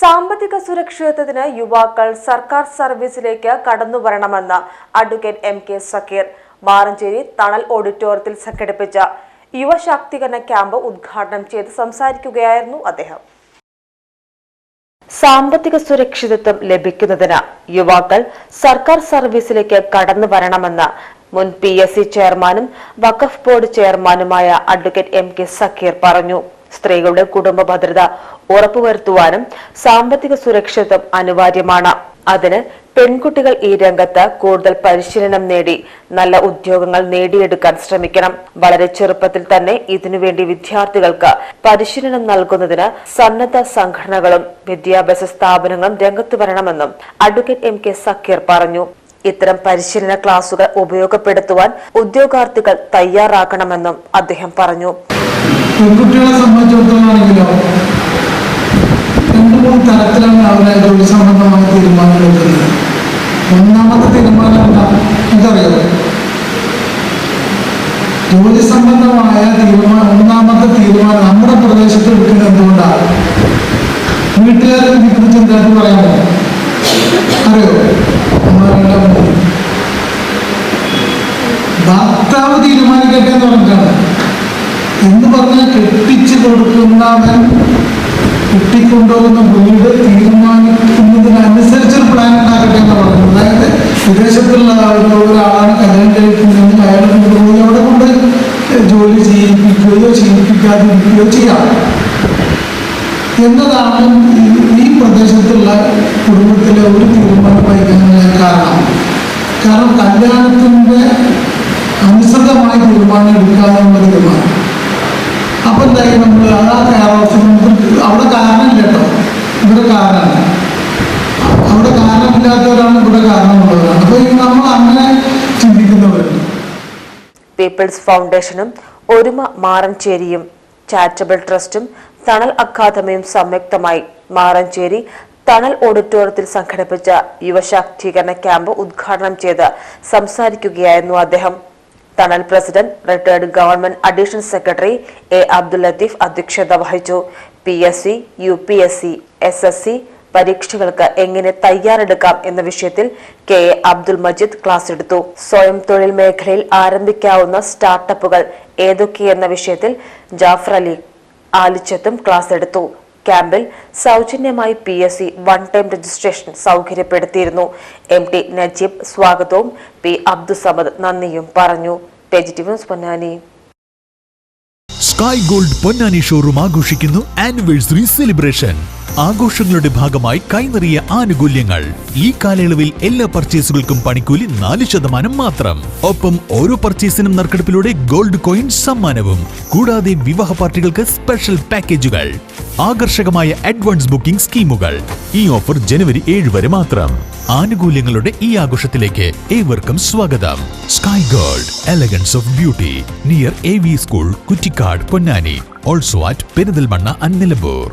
സാമ്പത്തിക സുരക്ഷിതത്വത്തിന് യുവാക്കൾ സർക്കാർ സർവീസിലേക്ക് കടന്നുവരണമെന്ന് advocate M K Zakir. Maranchery Thanal ഓഡിറ്റോറിയത്തിൽ സംഘടിപ്പിച്ച യുവശാക്തീകരണ ക്യാമ്പ് ഉദ്ഘാടനം ചെയ്ത് സംസാരിക്കുകയായിരുന്നു അദ്ദേഹം. സാമ്പത്തിക സുരക്ഷിതത്വം ലഭിക്കുന്നതിന് യുവാക്കൾ സർക്കാർ സർവീസിലേക്ക് കടന്നു വരണമെന്ന് മുൻ പി എസ് സി ചെയർമാനും വഖഫ് ബോർഡ് ചെയർമാനുമായ അഡ്വക്കേറ്റ് എം കെ സക്കീർ പറഞ്ഞു. സ്ത്രീകളുടെ കുടുംബ ഭദ്രത ഉറപ്പുവരുത്തുവാനും സാമ്പത്തിക സുരക്ഷിതം അനിവാര്യമാണ്. അതിന് പെൺകുട്ടികൾ ഈ രംഗത്ത് കൂടുതൽ പരിശീലനം നേടി നല്ല ഉദ്യോഗങ്ങൾ നേടിയെടുക്കാൻ ശ്രമിക്കണം. വളരെ ചെറുപ്പത്തിൽ തന്നെ ഇതിനുവേണ്ടി വിദ്യാർത്ഥികൾക്ക് പരിശീലനം നൽകുന്നതിന് സന്നദ്ധ സംഘടനകളും വിദ്യാഭ്യാസ സ്ഥാപനങ്ങളും രംഗത്ത് വരണമെന്നും അഡ്വക്കേറ്റ് എം കെ സക്കീർ പറഞ്ഞു. ഇത്തരം പരിശീലന ക്ലാസുകൾ ഉപയോഗപ്പെടുത്തുവാൻ ഉദ്യോഗാർത്ഥികൾ തയ്യാറാക്കണമെന്നും അദ്ദേഹം പറഞ്ഞു. പെൺകുട്ടികളെ സംബന്ധിച്ചിടത്തോളാണെങ്കിലോ രണ്ടു മൂന്ന് തരത്തിലാണ് അവരെ ജോലി സംബന്ധമായ തീരുമാനങ്ങൾ എടുക്കുന്നത്? ഒന്നാമത്തെ തീരുമാനം എന്താ? എന്തറിയോ ജോലി സംബന്ധമായ തീരുമാനം ഒന്നാമത്തെ തീരുമാനം നമ്മുടെ പ്രദേശത്ത് എടുക്കുന്നത് എന്തുകൊണ്ടാണ്? വീട്ടുകാരെ ഇതിനെക്കുറിച്ച് എന്തായിട്ട് പറയാമോ? അറിയോ? ഭർത്താവ് തീരുമാനിക്കട്ടെ എന്ന് പറഞ്ഞിട്ടാണ്. എന്ന് പറഞ്ഞാൽ കെട്ടിച്ചു കൊടുക്കുന്നവൻ കെട്ടിക്കൊണ്ടുപോകുന്ന വീട് തീരുമാനിക്കുന്നതിനനുസരിച്ച് ഒരു പ്ലാൻ ഉണ്ടാക്കട്ടെ എന്ന് പറഞ്ഞു. അതായത് വിദേശത്തുള്ള ഒരു ഒരാളാണ് കല്യാണം കഴിക്കുന്നതെങ്കിൽ അയാളെ കൊണ്ടുപോയി അവിടെ കൊണ്ട് ജോലി ചെയ്യിപ്പിക്കുകയോ ചെയ്യിപ്പിക്കാതിരിക്കുകയോ ചെയ്യാം. എന്നതാണ് ഈ- പ്രദേശത്തുള്ള കുടുംബത്തിലെ ഒരു തീരുമാനം വൈകാനുള്ള കാരണം. കാരണം കല്യാണത്തിന്റെ അനുസൃതമായ തീരുമാനം എടുക്കാനുള്ള തീരുമാനം. എന്തായി നമ്മൾ ആ അവിടെ കാരണമില്ല കേട്ടോ ഇവിടെ കാരണമാണ് അവിടെ കാരണമില്ലാത്തവരാണ് ഇവിടെ കാരണമുള്ളവരാണ് അപ്പൊ ഈ നമ്മൾ അങ്ങനെ ചിന്തിക്കുന്നവരുണ്ട് പീപ്പിൾസ് ഫൗണ്ടേഷനും ഒരുമ മാറഞ്ചേരിയും ചാരിറ്റബിൾ ട്രസ്റ്റും തണൽ അക്കാദമിയും സംയുക്തമായി മാറഞ്ചേരി തണൽ ഓഡിറ്റോറിയത്തിൽ സംഘടിപ്പിച്ച യുവശാക്തീകരണ ക്യാമ്പ് ഉദ്ഘാടനം ചെയ്ത് സംസാരിക്കുകയായിരുന്നു അദ്ദേഹം. Thanal president retired government additional secretary A Abdul Latheef അധ്യക്ഷത വഹിച്ചു. P S C U P S C S S C പരീക്ഷകൾക്ക് എങ്ങനെ തയ്യാറെടുക്കാം എന്ന വിഷയത്തിൽ K. A Abdul Majeed class എടുത്തു. സ്വയം തൊഴിൽ മേഖലയിൽ ആരംഭിക്കാവുന്ന സ്റ്റാർട്ടപ്പുകൾ ഏതൊക്കെയെന്ന വിഷയത്തിൽ ജാഫർ അലി ആലിച്ചത്തും ക്ലാസ് എടുത്തു. ക്യാമ്പിൽ സൗജന്യമായി P S C one time registration സൗകര്യപ്പെടുത്തിയിരുന്നു. M T Najeeb സ്വാഗതവും പി അബ്ദുസമദ് നന്ദിയും പറഞ്ഞു. Ponnani. Sky gold Ponnani showroom ആഘോഷിക്കുന്നു ആനിവേഴ്സറി സെലിബ്രേഷൻ ആഘോഷങ്ങളുടെ ഭാഗമായി കൈനിറിയ ആനുകൂല്യങ്ങൾ. ഈ കാലയളവിൽ എല്ലാ പർച്ചേസുകൾക്കും പണിക്കൂലി നാല് ശതമാനം മാത്രം. ഒപ്പം ഓരോ പർച്ചേസിനും നറുക്കെടുപ്പിലൂടെ ഗോൾഡ് കോയിൻ സമ്മാനവും. കൂടാതെ വിവാഹ പാർട്ടികൾക്ക് സ്പെഷ്യൽ പാക്കേജുകൾ ആകർഷകമായ അഡ്വാൻസ് ബുക്കിംഗ് സ്കീമുകൾ. ഈ ഓഫർ ജനുവരി ഏഴ് വരെ മാത്രം. ആനുകൂല്യങ്ങളുടെ ഈ ആഘോഷത്തിലേക്ക് ഏവർക്കും സ്വാഗതം. Sky gold elegance of beauty near A V school Kuttikkad Ponnani also at Perinthalmanna and Nilambur